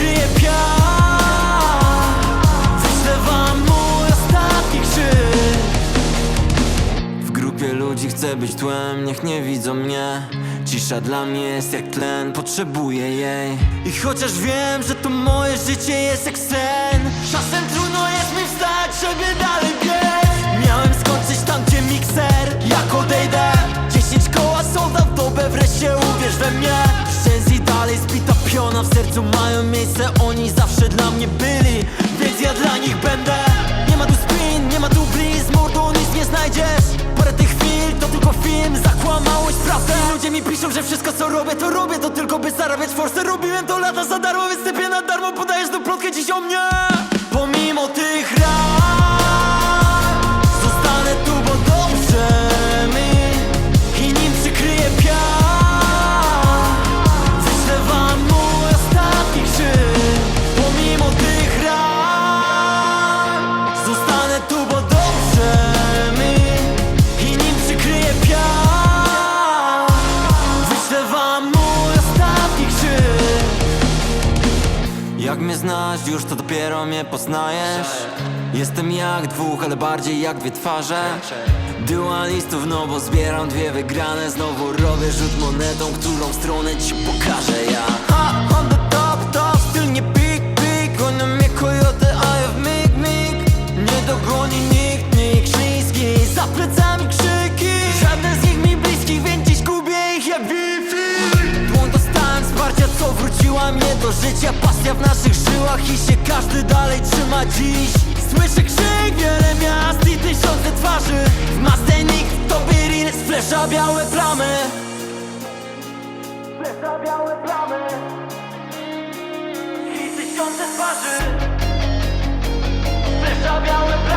przykryje piach. Wyślę wam mój ostatni krzyk. W grupie ludzi chcę być tłem, niech nie widzą mnie. Cisza dla mnie jest jak tlen, potrzebuję jej. I chociaż wiem, że to moje życie jest jak sen Czasem trudno jest mi wstać, żeby dalej biec. Miałem skończyć tam, gdzie mikser, jak odejdę. 10 koła solda w dobę, wreszcie uwierz we mnie. Szczęść i dalej zbita piona, w sercu mają miejsce Oni zawsze dla mnie byli, więc ja dla nich będę. Nie ma tu spin, nie ma tu bliz, mordu nic nie znajdziesz. Parę tych chwil to tylko film, zakłamałeś prawdę. Ludzie mi piszą, że wszystko co robię to robię To tylko by zarabiać forsę, robiłem to lata za darmo Występię na darmo, podajesz do plotkę dziś o mnie Jak mnie znać, już to dopiero mnie poznajesz. Jestem jak dwóch, ale bardziej jak dwie twarze. Dualistów, no bo zbieram dwie wygrane. Znowu robię rzut monetą, którą stronę ci pokażę ja wróciła mnie do życia Pasja w naszych żyłach i się każdy dalej trzyma dziś. Słyszę krzyk, wiele miast i tysiące twarzy. W masce nikt, to Birin, z flesza białe plamy. Flesza białe plamy. I tysiące twarzy. Flesza białe plamy